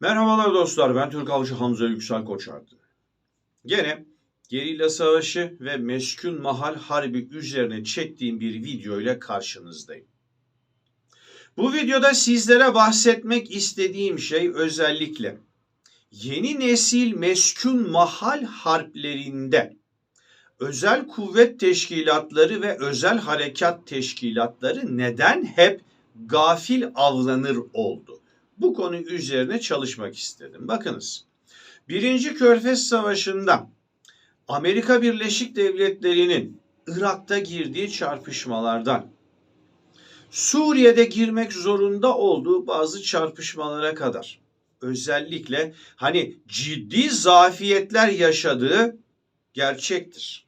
Merhabalar dostlar, ben Türk Avcı Hamza Yüksel Koçardı. Gene gerilla savaşı ve meskun mahal harbi üzerine çektiğim bir video ile karşınızdayım. Bu videoda sizlere bahsetmek istediğim şey özellikle yeni nesil meskun mahal harplerinde özel kuvvet teşkilatları ve özel harekat teşkilatları neden hep gafil avlanır oldu? Bu konu üzerine çalışmak istedim. Bakınız. Birinci Körfez Savaşı'nda Amerika Birleşik Devletleri'nin Irak'ta girdiği çarpışmalardan Suriye'de girmek zorunda olduğu bazı çarpışmalara kadar özellikle hani ciddi zafiyetler yaşadığı gerçektir.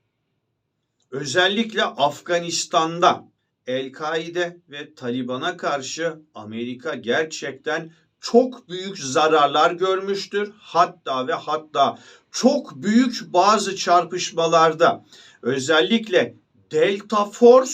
Özellikle Afganistan'da El-Kaide ve Taliban'a karşı Amerika gerçekten çok büyük zararlar görmüştür. Hatta ve hatta çok büyük bazı çarpışmalarda özellikle Delta Force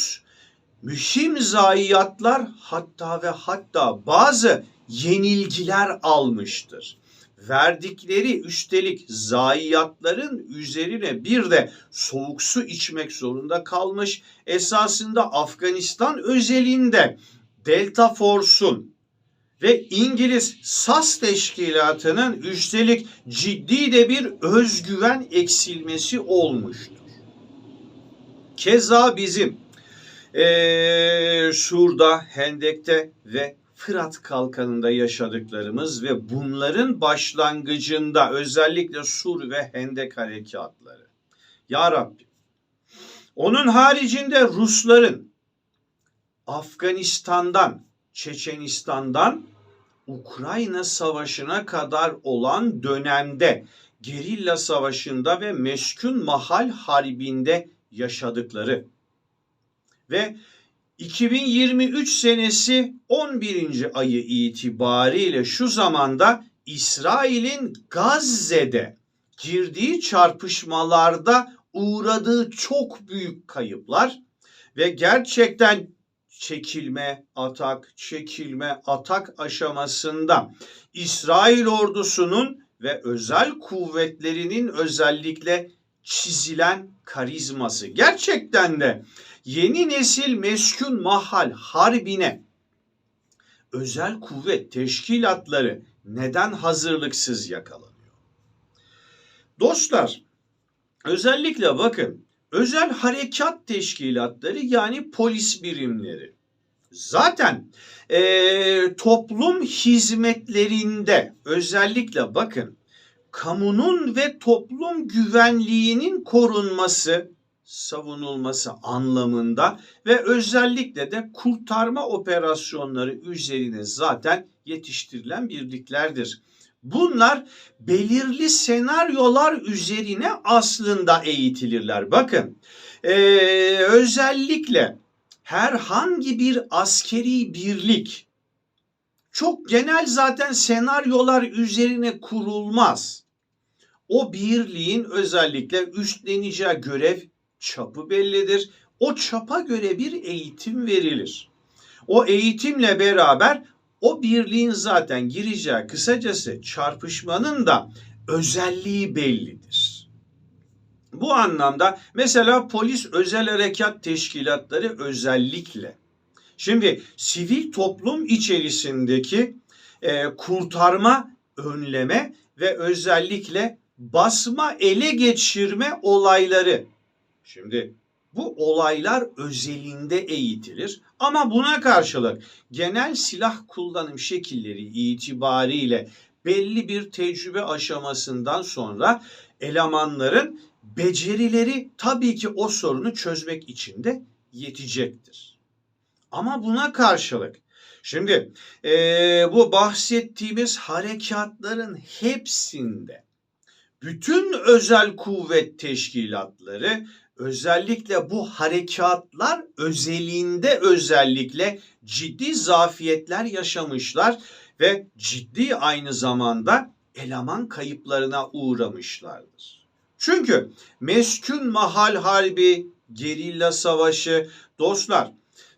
mühim zayiatlar hatta ve hatta bazı yenilgiler almıştır. Verdikleri üstelik zayiatların üzerine bir de soğuk su içmek zorunda kalmış. Esasında Afganistan özelinde Delta Force'un ve İngiliz SAS teşkilatının üstelik ciddi de bir özgüven eksilmesi olmuştur. Keza bizim ee, Sur'da, Hendek'te ve Fırat Kalkanı'nda yaşadıklarımız ve bunların başlangıcında özellikle Sur ve Hendek harekatları. Ya Rabbi, onun haricinde Rusların Afganistan'dan, Çeçenistan'dan Ukrayna Savaşı'na kadar olan dönemde gerilla savaşında ve meskun mahal harbinde yaşadıkları ve 2023 senesi 11. ayı itibariyle şu zamanda İsrail'in Gazze'de girdiği çarpışmalarda uğradığı çok büyük kayıplar ve gerçekten çekilme, atak, çekilme, atak aşamasında İsrail ordusunun ve özel kuvvetlerinin özellikle çizilen karizması gerçekten de yeni nesil meskun mahal harbine özel kuvvet teşkilatları neden hazırlıksız yakalanıyor? Dostlar özellikle bakın özel harekat teşkilatları yani polis birimleri zaten e, toplum hizmetlerinde özellikle bakın kamunun ve toplum güvenliğinin korunması savunulması anlamında ve özellikle de kurtarma operasyonları üzerine zaten yetiştirilen birliklerdir. Bunlar belirli senaryolar üzerine aslında eğitilirler. Bakın ee, özellikle herhangi bir askeri birlik çok genel zaten senaryolar üzerine kurulmaz. O birliğin özellikle üstleneceği görev çapı bellidir. O çapa göre bir eğitim verilir. O eğitimle beraber o birliğin zaten gireceği kısacası çarpışmanın da özelliği bellidir. Bu anlamda mesela polis özel harekat teşkilatları özellikle şimdi sivil toplum içerisindeki e, kurtarma, önleme ve özellikle basma ele geçirme olayları Şimdi bu olaylar özelinde eğitilir ama buna karşılık genel silah kullanım şekilleri itibariyle belli bir tecrübe aşamasından sonra elemanların becerileri tabii ki o sorunu çözmek için de yetecektir. Ama buna karşılık şimdi e, bu bahsettiğimiz harekatların hepsinde bütün özel kuvvet teşkilatları özellikle bu harekatlar özelinde özellikle ciddi zafiyetler yaşamışlar ve ciddi aynı zamanda eleman kayıplarına uğramışlardır. Çünkü meskun mahal harbi, gerilla savaşı, dostlar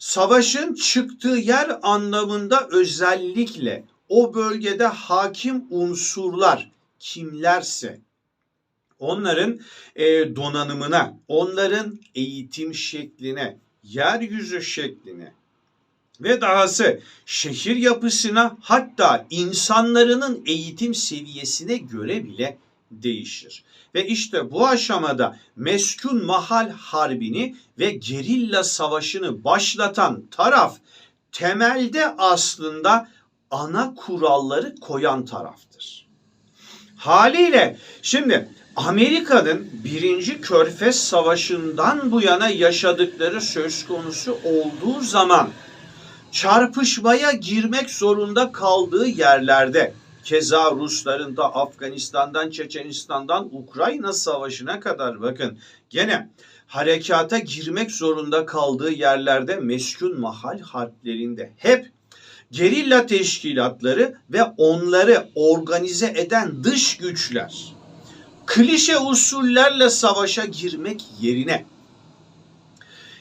savaşın çıktığı yer anlamında özellikle o bölgede hakim unsurlar kimlerse onların e, donanımına, onların eğitim şekline, yeryüzü şekline ve dahası şehir yapısına hatta insanların eğitim seviyesine göre bile değişir. Ve işte bu aşamada meskun mahal harbini ve gerilla savaşını başlatan taraf temelde aslında ana kuralları koyan taraftır. Haliyle şimdi Amerika'nın birinci Körfez Savaşı'ndan bu yana yaşadıkları söz konusu olduğu zaman çarpışmaya girmek zorunda kaldığı yerlerde keza Rusların da Afganistan'dan, Çeçenistan'dan Ukrayna Savaşı'na kadar bakın gene harekata girmek zorunda kaldığı yerlerde meskun mahal harplerinde hep gerilla teşkilatları ve onları organize eden dış güçler klişe usullerle savaşa girmek yerine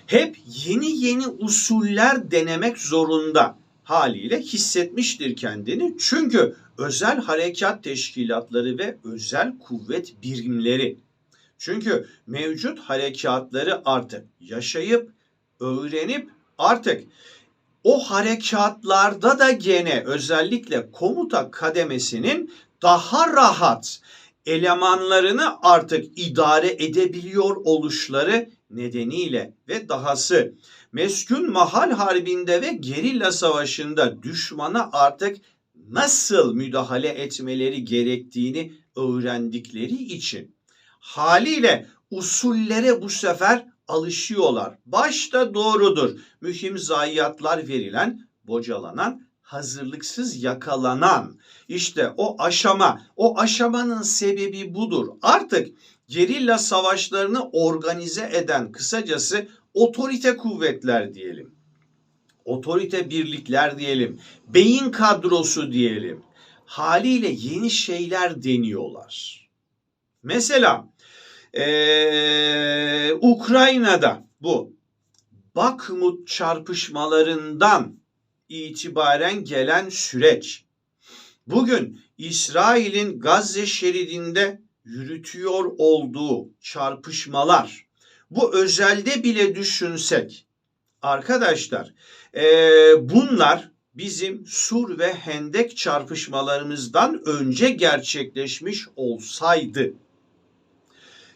hep yeni yeni usuller denemek zorunda haliyle hissetmiştir kendini. Çünkü özel harekat teşkilatları ve özel kuvvet birimleri çünkü mevcut harekatları artık yaşayıp öğrenip artık o harekatlarda da gene özellikle komuta kademesinin daha rahat elemanlarını artık idare edebiliyor oluşları nedeniyle ve dahası meskun mahal harbinde ve gerilla savaşında düşmana artık nasıl müdahale etmeleri gerektiğini öğrendikleri için haliyle usullere bu sefer alışıyorlar. Başta doğrudur. Mühim zayiatlar verilen, bocalanan, hazırlıksız yakalanan işte o aşama, o aşamanın sebebi budur. Artık gerilla savaşlarını organize eden kısacası otorite kuvvetler diyelim. Otorite birlikler diyelim. Beyin kadrosu diyelim. Haliyle yeni şeyler deniyorlar. Mesela ee, Ukrayna'da bu Bakmut çarpışmalarından itibaren gelen süreç. Bugün İsrail'in Gazze şeridinde yürütüyor olduğu çarpışmalar bu özelde bile düşünsek arkadaşlar e, bunlar bizim Sur ve Hendek çarpışmalarımızdan önce gerçekleşmiş olsaydı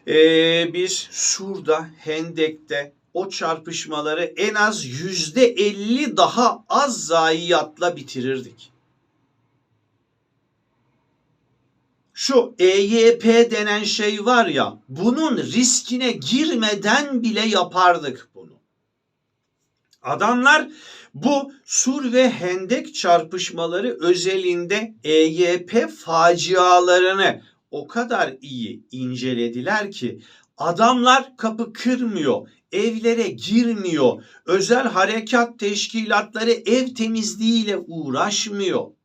e, biz Sur'da Hendek'te o çarpışmaları en az yüzde elli daha az zayiatla bitirirdik. Şu EYP denen şey var ya bunun riskine girmeden bile yapardık bunu. Adamlar bu Sur ve Hendek çarpışmaları özelinde EYP facialarını o kadar iyi incelediler ki adamlar kapı kırmıyor, evlere girmiyor, özel harekat teşkilatları ev temizliğiyle uğraşmıyor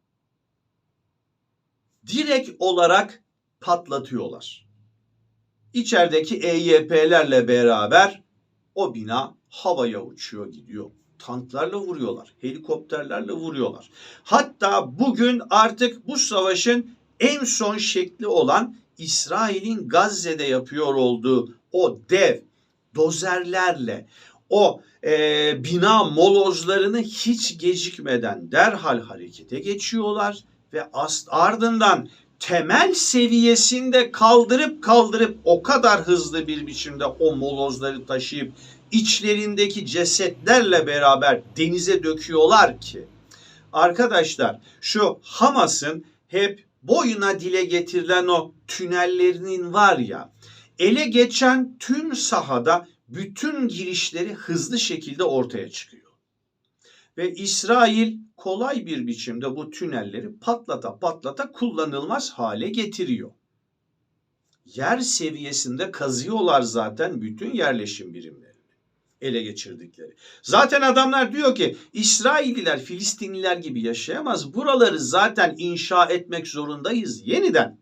direkt olarak patlatıyorlar. İçerideki EYP'lerle beraber o bina havaya uçuyor gidiyor. Tanklarla vuruyorlar, helikopterlerle vuruyorlar. Hatta bugün artık bu savaşın en son şekli olan İsrail'in Gazze'de yapıyor olduğu o dev dozerlerle o e, bina molozlarını hiç gecikmeden derhal harekete geçiyorlar ve ardından temel seviyesinde kaldırıp kaldırıp o kadar hızlı bir biçimde o molozları taşıyıp içlerindeki cesetlerle beraber denize döküyorlar ki arkadaşlar şu Hamas'ın hep boyuna dile getirilen o tünellerinin var ya ele geçen tüm sahada bütün girişleri hızlı şekilde ortaya çıkıyor. Ve İsrail kolay bir biçimde bu tünelleri patlata patlata kullanılmaz hale getiriyor. Yer seviyesinde kazıyorlar zaten bütün yerleşim birimlerini ele geçirdikleri. Zaten adamlar diyor ki İsrailliler Filistinliler gibi yaşayamaz. Buraları zaten inşa etmek zorundayız yeniden.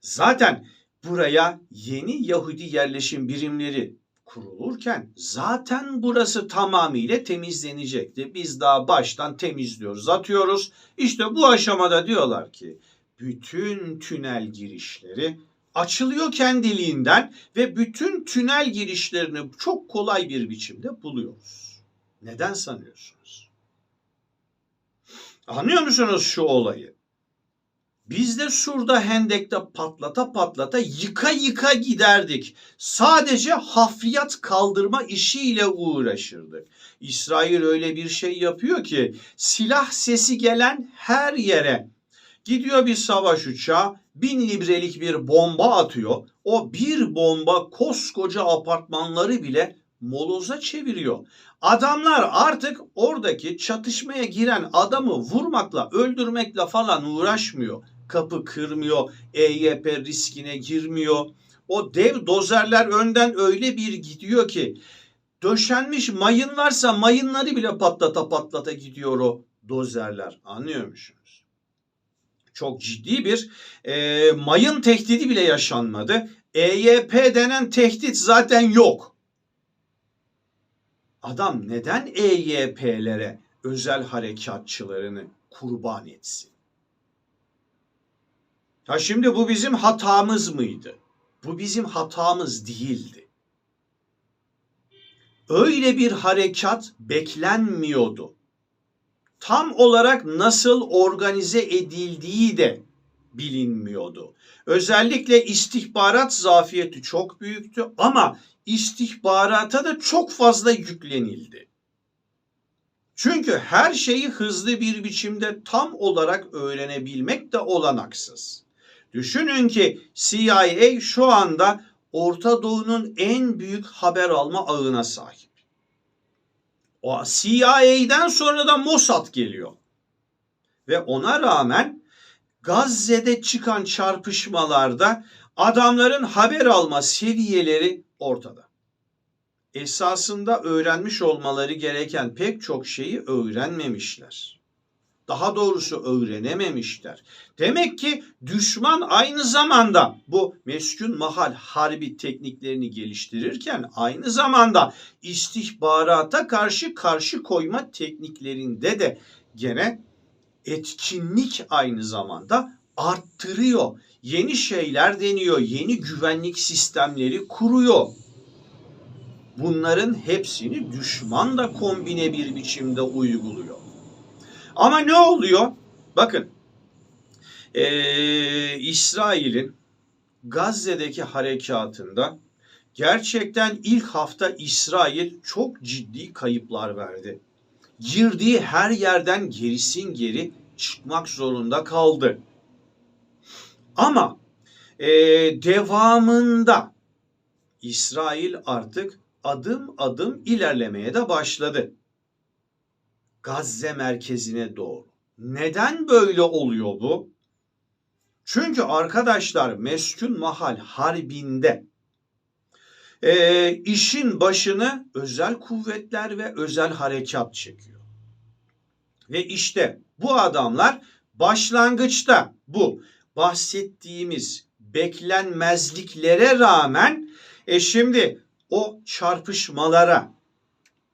Zaten buraya yeni Yahudi yerleşim birimleri kurulurken zaten burası tamamıyla temizlenecekti. Biz daha baştan temizliyoruz, atıyoruz. İşte bu aşamada diyorlar ki bütün tünel girişleri açılıyor kendiliğinden ve bütün tünel girişlerini çok kolay bir biçimde buluyoruz. Neden sanıyorsunuz? Anlıyor musunuz şu olayı? Biz de Sur'da Hendek'te patlata patlata yıka yıka giderdik. Sadece hafriyat kaldırma işiyle uğraşırdık. İsrail öyle bir şey yapıyor ki silah sesi gelen her yere gidiyor bir savaş uçağı bin librelik bir bomba atıyor. O bir bomba koskoca apartmanları bile moloza çeviriyor. Adamlar artık oradaki çatışmaya giren adamı vurmakla, öldürmekle falan uğraşmıyor. Kapı kırmıyor, EYP riskine girmiyor. O dev dozerler önden öyle bir gidiyor ki döşenmiş mayın varsa mayınları bile patlata patlata gidiyor o dozerler. Anlıyor musunuz? Çok ciddi bir e, mayın tehdidi bile yaşanmadı. EYP denen tehdit zaten yok. Adam neden EYP'lere özel harekatçılarını kurban etsin? Ha şimdi bu bizim hatamız mıydı? Bu bizim hatamız değildi. Öyle bir harekat beklenmiyordu. Tam olarak nasıl organize edildiği de bilinmiyordu. Özellikle istihbarat zafiyeti çok büyüktü ama istihbarata da çok fazla yüklenildi. Çünkü her şeyi hızlı bir biçimde tam olarak öğrenebilmek de olanaksız. Düşünün ki CIA şu anda Orta Doğu'nun en büyük haber alma ağına sahip. O CIA'den sonra da Mossad geliyor. Ve ona rağmen Gazze'de çıkan çarpışmalarda adamların haber alma seviyeleri ortada. Esasında öğrenmiş olmaları gereken pek çok şeyi öğrenmemişler. Daha doğrusu öğrenememişler. Demek ki düşman aynı zamanda bu meskun mahal harbi tekniklerini geliştirirken aynı zamanda istihbarata karşı karşı koyma tekniklerinde de gene etkinlik aynı zamanda arttırıyor. Yeni şeyler deniyor, yeni güvenlik sistemleri kuruyor. Bunların hepsini düşman da kombine bir biçimde uyguluyor. Ama ne oluyor? Bakın ee, İsrail'in Gazze'deki harekatında gerçekten ilk hafta İsrail çok ciddi kayıplar verdi. Girdiği her yerden gerisin geri çıkmak zorunda kaldı. Ama e, devamında İsrail artık adım adım ilerlemeye de başladı. Gazze merkezine doğru. Neden böyle oluyor bu? Çünkü arkadaşlar meskun mahal harbinde e, işin başını özel kuvvetler ve özel harekat çekiyor. Ve işte bu adamlar başlangıçta bu bahsettiğimiz beklenmezliklere rağmen e şimdi o çarpışmalara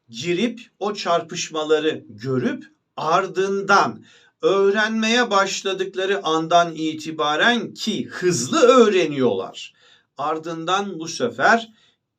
girip o çarpışmaları görüp ardından öğrenmeye başladıkları andan itibaren ki hızlı öğreniyorlar. Ardından bu sefer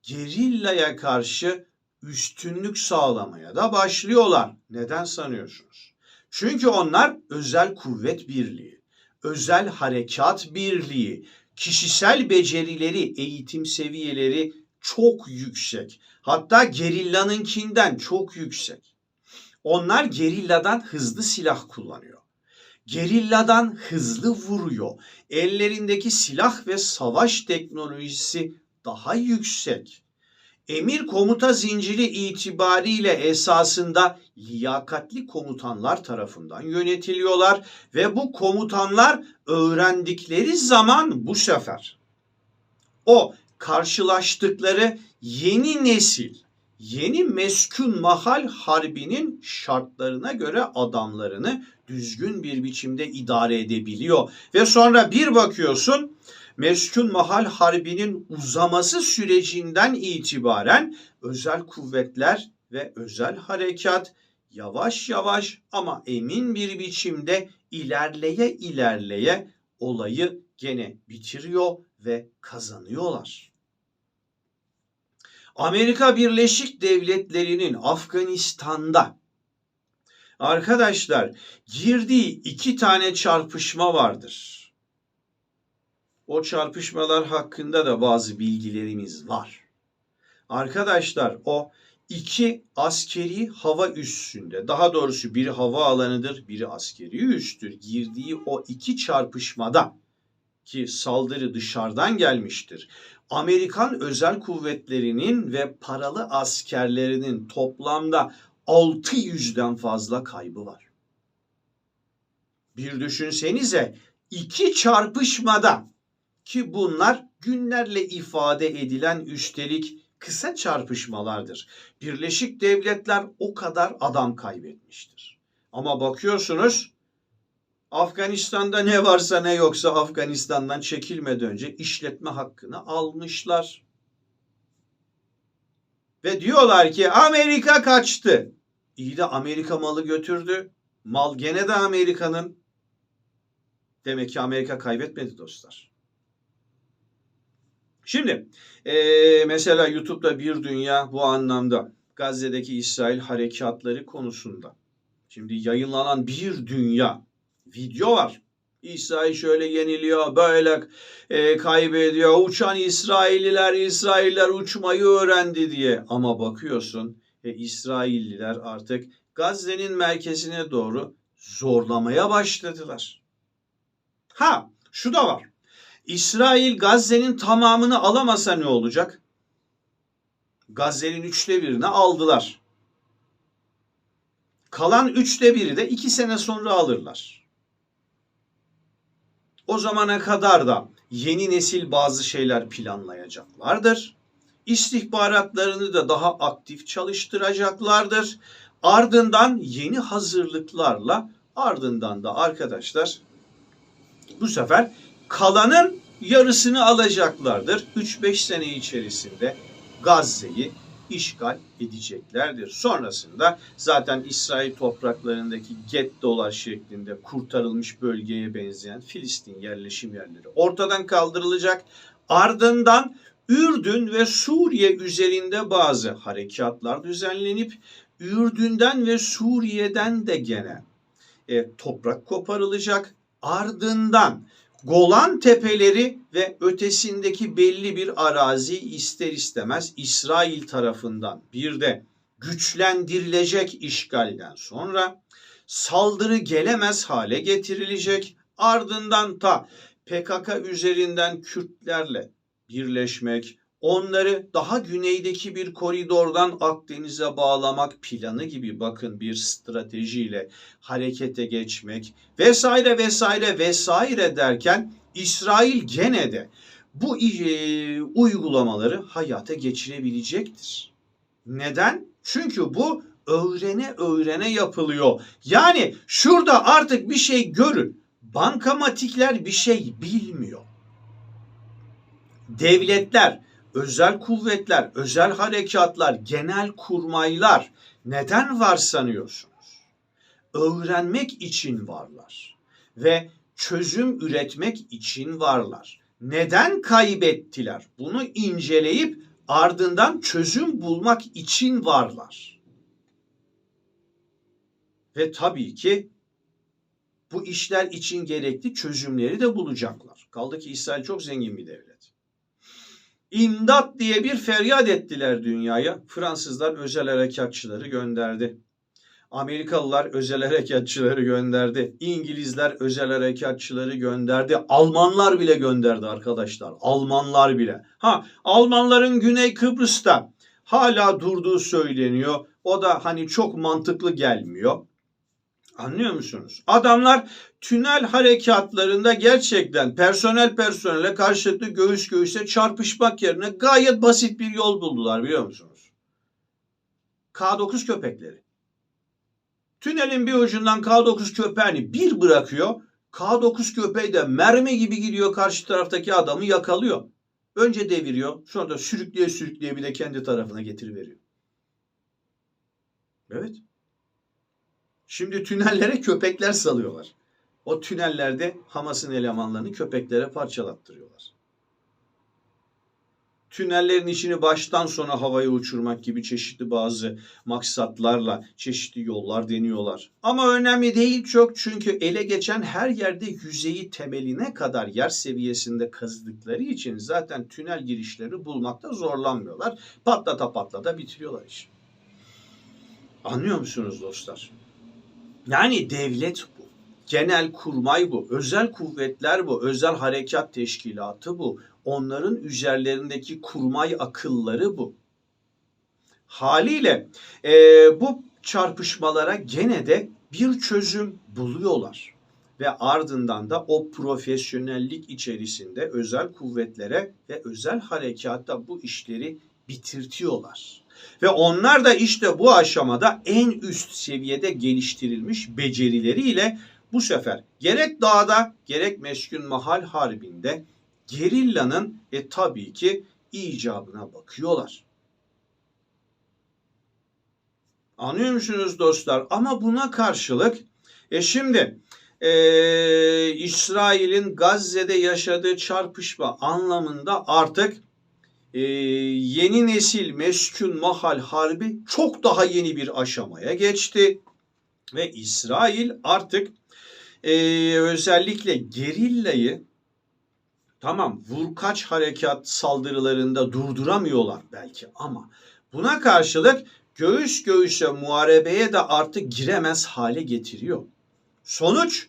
gerillaya karşı üstünlük sağlamaya da başlıyorlar. Neden sanıyorsunuz? Çünkü onlar özel kuvvet birliği, özel harekat birliği, kişisel becerileri, eğitim seviyeleri çok yüksek. Hatta gerillanınkinden çok yüksek. Onlar gerilladan hızlı silah kullanıyor. Gerilladan hızlı vuruyor. Ellerindeki silah ve savaş teknolojisi daha yüksek. Emir komuta zinciri itibariyle esasında liyakatli komutanlar tarafından yönetiliyorlar ve bu komutanlar öğrendikleri zaman bu sefer o karşılaştıkları yeni nesil, yeni meskun mahal harbinin şartlarına göre adamlarını düzgün bir biçimde idare edebiliyor. Ve sonra bir bakıyorsun Meskun Mahal Harbi'nin uzaması sürecinden itibaren özel kuvvetler ve özel harekat yavaş yavaş ama emin bir biçimde ilerleye ilerleye olayı gene bitiriyor ve kazanıyorlar. Amerika Birleşik Devletleri'nin Afganistan'da arkadaşlar girdiği iki tane çarpışma vardır. O çarpışmalar hakkında da bazı bilgilerimiz var. Arkadaşlar o iki askeri hava üssünde daha doğrusu biri hava alanıdır biri askeri üstür girdiği o iki çarpışmada ki saldırı dışarıdan gelmiştir. Amerikan özel kuvvetlerinin ve paralı askerlerinin toplamda 600'den fazla kaybı var. Bir düşünsenize iki çarpışmada ki bunlar günlerle ifade edilen üstelik kısa çarpışmalardır. Birleşik Devletler o kadar adam kaybetmiştir. Ama bakıyorsunuz Afganistan'da ne varsa ne yoksa Afganistan'dan çekilmeden önce işletme hakkını almışlar. Ve diyorlar ki Amerika kaçtı. İyi de Amerika malı götürdü. Mal gene de Amerika'nın. Demek ki Amerika kaybetmedi dostlar. Şimdi e, mesela YouTube'da bir dünya bu anlamda Gazze'deki İsrail harekatları konusunda. Şimdi yayınlanan bir dünya video var. İsrail şöyle yeniliyor, böyle e, kaybediyor. Uçan İsrailliler, İsrailler uçmayı öğrendi diye. Ama bakıyorsun e, İsrailliler artık Gazze'nin merkezine doğru zorlamaya başladılar. Ha, şu da var. İsrail Gazze'nin tamamını alamasa ne olacak? Gazze'nin üçte birini aldılar. Kalan üçte biri de iki sene sonra alırlar. O zamana kadar da yeni nesil bazı şeyler planlayacaklardır. İstihbaratlarını da daha aktif çalıştıracaklardır. Ardından yeni hazırlıklarla ardından da arkadaşlar bu sefer kalanın yarısını alacaklardır. 3-5 sene içerisinde Gazze'yi işgal edeceklerdir. Sonrasında zaten İsrail topraklarındaki gettolar şeklinde kurtarılmış bölgeye benzeyen Filistin yerleşim yerleri ortadan kaldırılacak. Ardından Ürdün ve Suriye üzerinde bazı harekatlar düzenlenip Ürdün'den ve Suriye'den de gene e, toprak koparılacak. Ardından Golan tepeleri ve ötesindeki belli bir arazi ister istemez İsrail tarafından bir de güçlendirilecek işgalden sonra saldırı gelemez hale getirilecek. Ardından ta PKK üzerinden Kürtlerle birleşmek, onları daha güneydeki bir koridordan Akdeniz'e bağlamak planı gibi bakın bir stratejiyle harekete geçmek vesaire vesaire vesaire derken İsrail gene de bu e, uygulamaları hayata geçirebilecektir. Neden? Çünkü bu öğrene öğrene yapılıyor. Yani şurada artık bir şey görün. Bankamatikler bir şey bilmiyor. Devletler özel kuvvetler, özel harekatlar, genel kurmaylar neden var sanıyorsunuz? Öğrenmek için varlar ve çözüm üretmek için varlar. Neden kaybettiler? Bunu inceleyip ardından çözüm bulmak için varlar. Ve tabii ki bu işler için gerekli çözümleri de bulacaklar. Kaldı ki İsrail çok zengin bir devlet. İmdat diye bir feryat ettiler dünyaya. Fransızlar özel harekatçıları gönderdi. Amerikalılar özel harekatçıları gönderdi. İngilizler özel harekatçıları gönderdi. Almanlar bile gönderdi arkadaşlar. Almanlar bile. Ha Almanların Güney Kıbrıs'ta hala durduğu söyleniyor. O da hani çok mantıklı gelmiyor. Anlıyor musunuz? Adamlar tünel harekatlarında gerçekten personel personele karşılıklı göğüs göğüse çarpışmak yerine gayet basit bir yol buldular biliyor musunuz? K9 köpekleri. Tünelin bir ucundan K9 köpeğini bir bırakıyor. K9 köpeği de mermi gibi gidiyor karşı taraftaki adamı yakalıyor. Önce deviriyor. Sonra da sürükleye sürükleye bir de kendi tarafına getiriveriyor. Evet. Şimdi tünellere köpekler salıyorlar. O tünellerde Hamas'ın elemanlarını köpeklere parçalattırıyorlar. Tünellerin içini baştan sona havaya uçurmak gibi çeşitli bazı maksatlarla çeşitli yollar deniyorlar. Ama önemli değil çok çünkü ele geçen her yerde yüzeyi temeline kadar yer seviyesinde kazıdıkları için zaten tünel girişleri bulmakta zorlanmıyorlar. Patlata patlata bitiriyorlar işi. Anlıyor musunuz dostlar? Yani devlet bu. Genel kurmay bu. Özel kuvvetler bu. Özel harekat teşkilatı bu. Onların üzerlerindeki kurmay akılları bu. Haliyle e, bu çarpışmalara gene de bir çözüm buluyorlar. Ve ardından da o profesyonellik içerisinde özel kuvvetlere ve özel harekatta bu işleri bitirtiyorlar. Ve onlar da işte bu aşamada en üst seviyede geliştirilmiş becerileriyle bu sefer gerek dağda gerek meskun mahal harbinde gerillanın e tabii ki icabına bakıyorlar. Anlıyor musunuz dostlar? Ama buna karşılık e şimdi e, İsrail'in Gazze'de yaşadığı çarpışma anlamında artık e, yeni nesil meskun mahal harbi çok daha yeni bir aşamaya geçti. Ve İsrail artık e, özellikle gerillayı tamam vurkaç harekat saldırılarında durduramıyorlar belki ama buna karşılık göğüs göğüse muharebeye de artık giremez hale getiriyor. Sonuç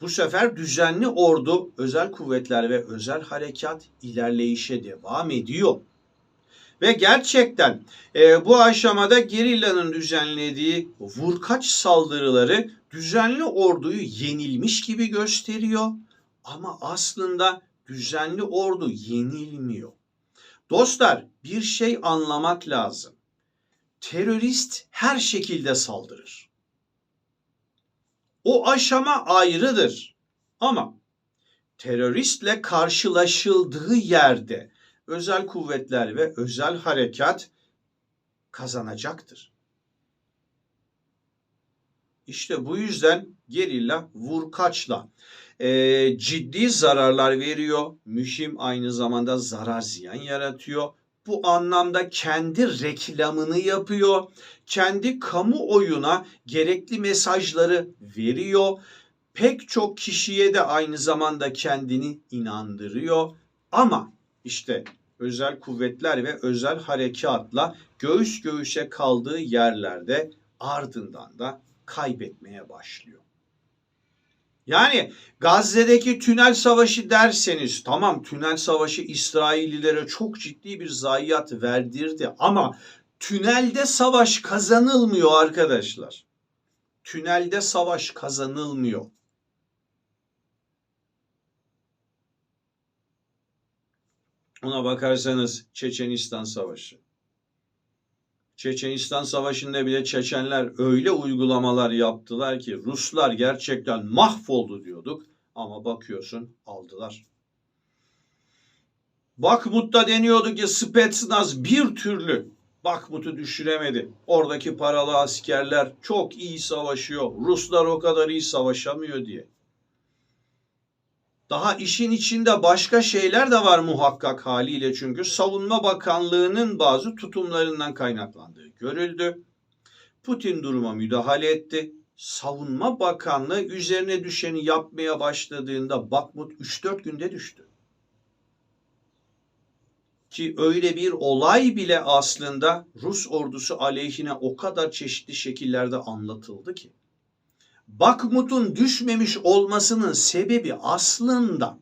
bu sefer düzenli ordu, özel kuvvetler ve özel harekat ilerleyişe devam ediyor. Ve gerçekten e, bu aşamada gerillanın düzenlediği vurkaç saldırıları düzenli orduyu yenilmiş gibi gösteriyor. Ama aslında düzenli ordu yenilmiyor. Dostlar bir şey anlamak lazım. Terörist her şekilde saldırır. O aşama ayrıdır. Ama teröristle karşılaşıldığı yerde özel kuvvetler ve özel harekat kazanacaktır. İşte bu yüzden gerilla vurkaçla e, ciddi zararlar veriyor. Mühim aynı zamanda zarar ziyan yaratıyor. Bu anlamda kendi reklamını yapıyor. Kendi kamuoyuna gerekli mesajları veriyor. Pek çok kişiye de aynı zamanda kendini inandırıyor. Ama işte özel kuvvetler ve özel harekatla göğüs göğüse kaldığı yerlerde ardından da kaybetmeye başlıyor. Yani Gazze'deki tünel savaşı derseniz tamam tünel savaşı İsraillilere çok ciddi bir zayiat verdirdi ama tünelde savaş kazanılmıyor arkadaşlar. Tünelde savaş kazanılmıyor. Ona bakarsanız Çeçenistan Savaşı. Çeçenistan Savaşı'nda bile Çeçenler öyle uygulamalar yaptılar ki Ruslar gerçekten mahvoldu diyorduk ama bakıyorsun aldılar. Bakmut'ta deniyordu ki Spetsnaz bir türlü Bakmut'u düşüremedi. Oradaki paralı askerler çok iyi savaşıyor. Ruslar o kadar iyi savaşamıyor diye. Daha işin içinde başka şeyler de var muhakkak haliyle çünkü Savunma Bakanlığı'nın bazı tutumlarından kaynaklandığı görüldü. Putin duruma müdahale etti. Savunma Bakanlığı üzerine düşeni yapmaya başladığında Bakmut 3-4 günde düştü. Ki öyle bir olay bile aslında Rus ordusu aleyhine o kadar çeşitli şekillerde anlatıldı ki. Bakmut'un düşmemiş olmasının sebebi aslında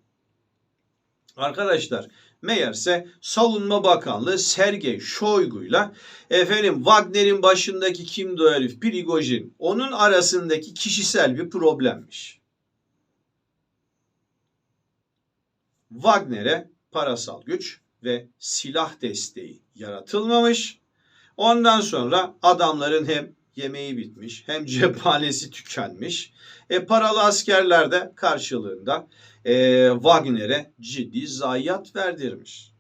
arkadaşlar meğerse Savunma Bakanlığı Sergey Shoigu'yla efendim Wagner'in başındaki kimdi o Prigojin onun arasındaki kişisel bir problemmiş. Wagner'e parasal güç ve silah desteği yaratılmamış. Ondan sonra adamların hem yemeği bitmiş hem cephanesi tükenmiş. E, paralı askerler de karşılığında e, Wagner'e ciddi zayiat verdirmiş.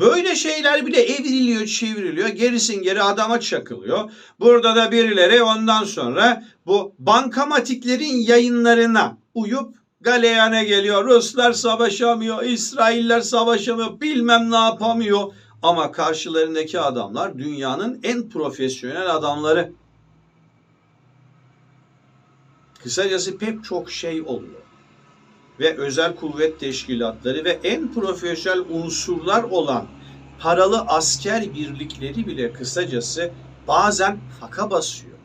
Böyle şeyler bile evriliyor, çevriliyor. Gerisin geri adama çakılıyor. Burada da birileri ondan sonra bu bankamatiklerin yayınlarına uyup galeyana geliyor. Ruslar savaşamıyor, İsrailler savaşamıyor, bilmem ne yapamıyor. Ama karşılarındaki adamlar dünyanın en profesyonel adamları. Kısacası pek çok şey oluyor. Ve özel kuvvet teşkilatları ve en profesyonel unsurlar olan paralı asker birlikleri bile kısacası bazen faka basıyor.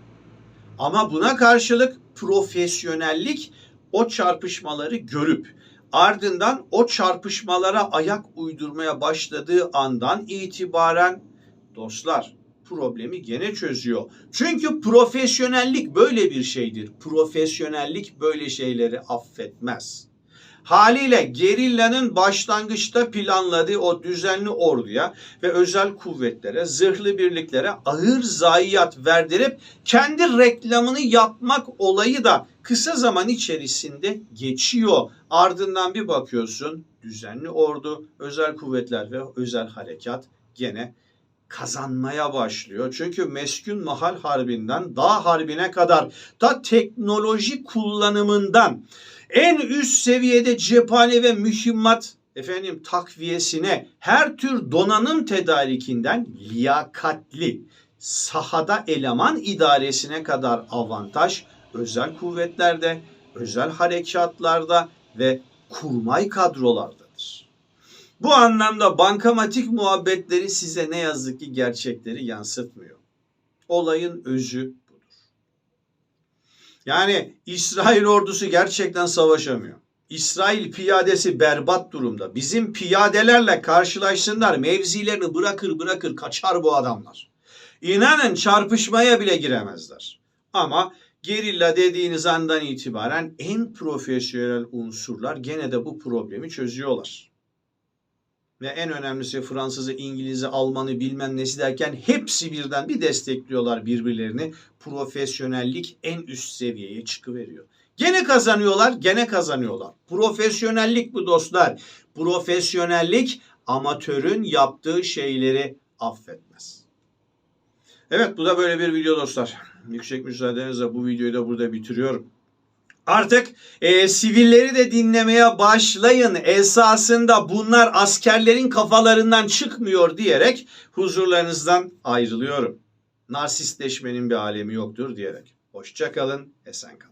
Ama buna karşılık profesyonellik o çarpışmaları görüp ardından o çarpışmalara ayak uydurmaya başladığı andan itibaren dostlar problemi gene çözüyor. Çünkü profesyonellik böyle bir şeydir. Profesyonellik böyle şeyleri affetmez. Haliyle gerillanın başlangıçta planladığı o düzenli orduya ve özel kuvvetlere, zırhlı birliklere ağır zayiat verdirip kendi reklamını yapmak olayı da kısa zaman içerisinde geçiyor. Ardından bir bakıyorsun düzenli ordu, özel kuvvetler ve özel harekat gene kazanmaya başlıyor. Çünkü meskun mahal harbinden dağ harbine kadar da teknoloji kullanımından en üst seviyede cephane ve mühimmat efendim takviyesine her tür donanım tedarikinden liyakatli sahada eleman idaresine kadar avantaj özel kuvvetlerde, özel harekatlarda ve kurmay kadrolardadır. Bu anlamda bankamatik muhabbetleri size ne yazık ki gerçekleri yansıtmıyor. Olayın özü budur. Yani İsrail ordusu gerçekten savaşamıyor. İsrail piyadesi berbat durumda. Bizim piyadelerle karşılaşsınlar mevzilerini bırakır bırakır kaçar bu adamlar. İnanın çarpışmaya bile giremezler. Ama gerilla dediğiniz andan itibaren en profesyonel unsurlar gene de bu problemi çözüyorlar. Ve en önemlisi Fransızı, İngiliz'i, Almanı bilmem nesi derken hepsi birden bir destekliyorlar birbirlerini. Profesyonellik en üst seviyeye çıkıveriyor. Gene kazanıyorlar, gene kazanıyorlar. Profesyonellik bu dostlar. Profesyonellik amatörün yaptığı şeyleri affetmez. Evet bu da böyle bir video dostlar. Yüksek müsaadenizle bu videoyu da burada bitiriyorum. Artık e, sivilleri de dinlemeye başlayın. Esasında bunlar askerlerin kafalarından çıkmıyor diyerek huzurlarınızdan ayrılıyorum. Narsistleşmenin bir alemi yoktur diyerek. Hoşçakalın, esen kalın.